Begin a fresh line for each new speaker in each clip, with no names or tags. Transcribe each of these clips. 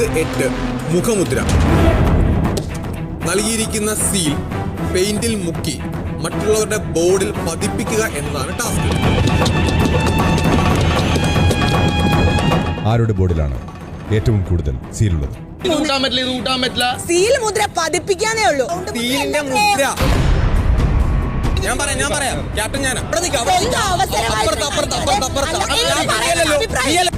Task എട്ട്. മുഖമുദ്ര. നൽകിയിരിക്കുന്ന സീൽ പെയിന്റിൽ മുക്കി മറ്റുള്ളവരുടെ ബോർഡിൽ പതിപ്പിക്കുക എന്നതാണ് ടാസ്ക്
ആരുടെ ബോർഡിലാണ് ഏറ്റവും കൂടുതൽ സീലുള്ളത്
സീൽ മുദ്ര പതിപ്പിക്കാനേ ഉള്ളൂ.
സീലിന്റെ മുദ്ര. ഞാൻ പറയാം ഞാൻ പറയാം. ക്യാപ്റ്റൻ ഞാൻ അവിടെ നിൽക്കാം അപ്പുറത്ത് അപ്പുറത്ത് അപ്പുറത്ത് അപ്പുറത്ത്. ഞാൻ
ഞാൻ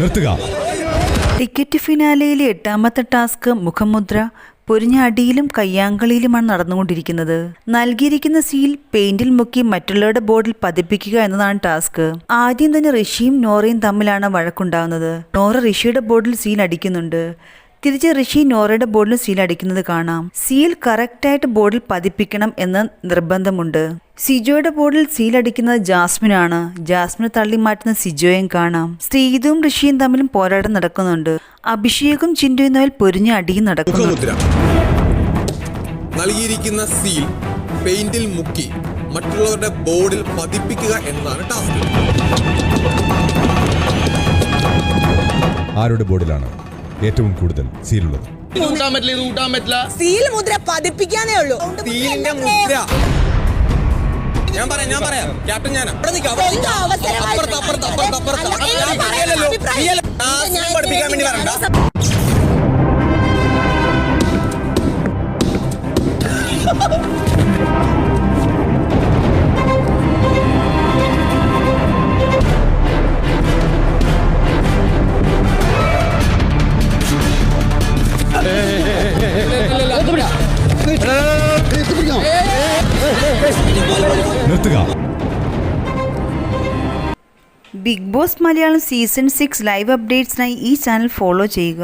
നിർത്തുക.
ടിക്കറ്റ് ഫിനാലയിലെ എട്ടാമത്തെ ടാസ്ക് മുഖമുദ്ര പൊരിഞ്ഞ അടിയിലും കയ്യാങ്കളിയിലുമാണ് നടന്നുകൊണ്ടിരിക്കുന്നത്. നൽകിയിരിക്കുന്ന സീൽ പെയിന്റിൽ മുക്കി മറ്റുള്ളവരുടെ ബോർഡിൽ പതിപ്പിക്കുക എന്നതാണ് ടാസ്ക്. ആദ്യം തന്നെ ഋഷിയും നോറയും തമ്മിലാണ് വഴക്കുണ്ടാകുന്നത് നോറ ഋഷിയുടെ ബോർഡിൽ സീൽ അടിക്കുന്നുണ്ട്. തിരിച്ച് ഋഷി നോറയുടെ ബോർഡിൽ സീൽ അടിക്കുന്നത് കാണാം. സീൽ കറക്റ്റായിട്ട് ബോർഡിൽ പതിപ്പിക്കണം എന്ന് നിർബന്ധമുണ്ട്. സിജോയുടെ ബോർഡിൽ സീൽ അടിക്കുന്നത് ജാസ്മിനാണ്. ജാസ്മിനെ തള്ളി മാറ്റുന്ന സിജോയും കാണാം. ശ്രീതും ഋഷിയും തമ്മിലും പോരാട്ടം നടക്കുന്നുണ്ട്. അഭിഷേകും ചിന്തുവും തമ്മിൽ പൊരിഞ്ഞ അടിയും നടക്കുന്നു
നൽകിയിരിക്കുന്ന സീൽ പെയിന്റിൽ മുക്കി മറ്റുള്ളവരുടെ ബോർഡിൽ പതിപ്പിക്കുക എന്നതാണ് ടാസ്ക്.
ആരുടെ ബോർഡിലാണ്? ഏറ്റവും കൂടുതൽ സീലുള്ളത്.
കൂട്ടാൻ പറ്റില്ല ഇത് കൂട്ടാൻ പറ്റില്ല
സീൽ മുദ്ര പതിപ്പിക്കാനേ ഉള്ളൂ.
സീലിന്റെ മുദ്ര. ഞാൻ പറയാം ഞാൻ പറയാം. ക്യാപ്റ്റൻ ഞാൻ അവിടെ നിൽക്കാം അപ്പുറത്ത് അപ്പുറത്ത് അപ്പുറത്ത് അപ്പുറത്ത്. പഠിപ്പിക്കാൻ വേണ്ടി വരണ്ട.
Bigg Boss Malayalam season six live അപ്ഡേറ്റ്സിനായി ഈ ചാനൽ ഫോളോ ചെയ്യുക.